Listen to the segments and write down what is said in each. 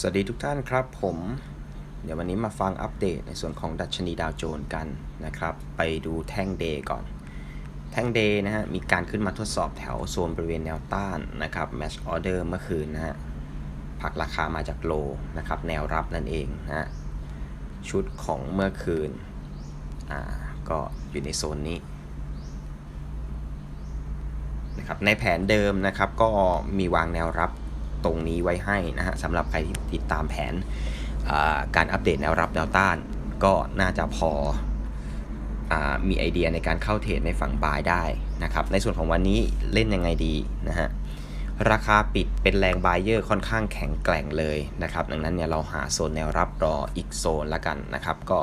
สวัสดีทุกท่านครับผม เดี๋ยววันนี้มาฟังอัปเดตในส่วนของดัชนีดาวโจนส์กันนะครับ ไปดูแท่งเดย์ก่อน แท่งเดย์นะฮะ มีการขึ้นมาทดสอบแถวโซนบริเวณแนวต้านนะครับ match order เมื่อคืนนะฮะผักราคามาจากโลนะครับ แนวรับนั่นเองนะฮะ ชุดของเมื่อคืน อ่า ก็อยู่ในโซนนี้นะครับในแผนเดิมนะครับก็มีวางแนวรับ ตรงนี้ไว้ให้นะฮะสำหรับใครที่ติดตามแผนการอัปเดตแนวรับแนวต้าน ก็น่าจะพออมีไอเดียในการเข้าเทรดในฝั่งบายได้นะครับในส่วนของวันนี้เล่นยังไงดีนะฮะราคาปิดเป็นแรงบายเยอร์ค่อนข้างแข็งแกร่งเลยนะครับ ดังนั้นเนี่ยเราหาโซนแนวรับรออีกโซนละกันนะครับ ก็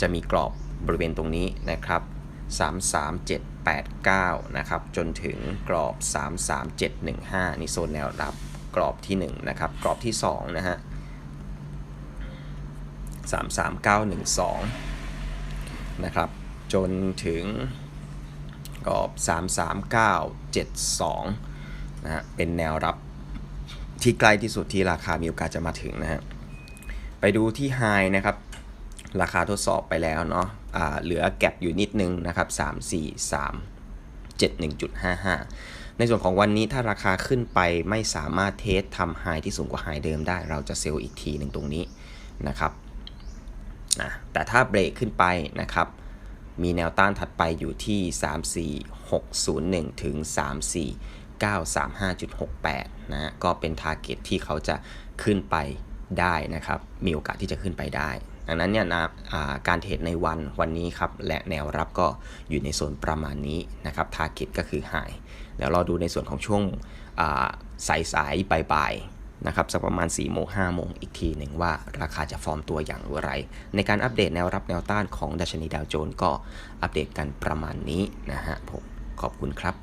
จะมีกรอบบริเวณตรงนี้นะครับ 33789 นะครับ จนถึงกรอบ 33715 นี่โซนแนวรับ กรอบที่1นะครับกรอบที่2นะฮะ33912นะครับจนถึงกรอบ 33972นะฮะเป็นแนวรับที่ใกล้ที่สุดที่ราคามีโอกาสจะมาถึงนะฮะไปดูที่ High นะครับราคาทดสอบไปแล้วเนาะอ่าเหลือแก็บอยู่นิดนึงนะครับ 3 4 3 7 1.55 ในส่วนของวันนี้ถ้าราคาขึ้นไปไม่สามารถเทสทำไฮที่สูงกว่าไฮเดิมได้ เราจะเซลล์อีกทีหนึ่งตรงนี้นะครับนะแต่ถ้าเบรกขึ้นไปนะครับ มีแนวต้านถัดไปอยู่ที่ 34601 ถึง 34935.68 นะฮะก็เป็นทาร์เก็ตที่เขาจะขึ้นไปได้นะครับ มีโอกาสที่จะขึ้นไปได้ ดังนั้นเนี่ยนะการเทรดในวันวันนี้ครับและแนวรับก็อยู่ในโซนประมาณนี้นะครับทาร์เก็ตก็คือไฮเดี๋ยวเราดูในส่วนของช่วงสายสายๆบ่ายๆนะครับสักประมาณ4โมง5โมงอีกทีหนึ่งว่าราคาจะฟอร์มตัวอย่างไร ในการอัปเดตแนวรับแนวต้านของดัชนีดาวโจนส์ก็อัปเดตกันประมาณนี้นะฮะผมขอบคุณครับ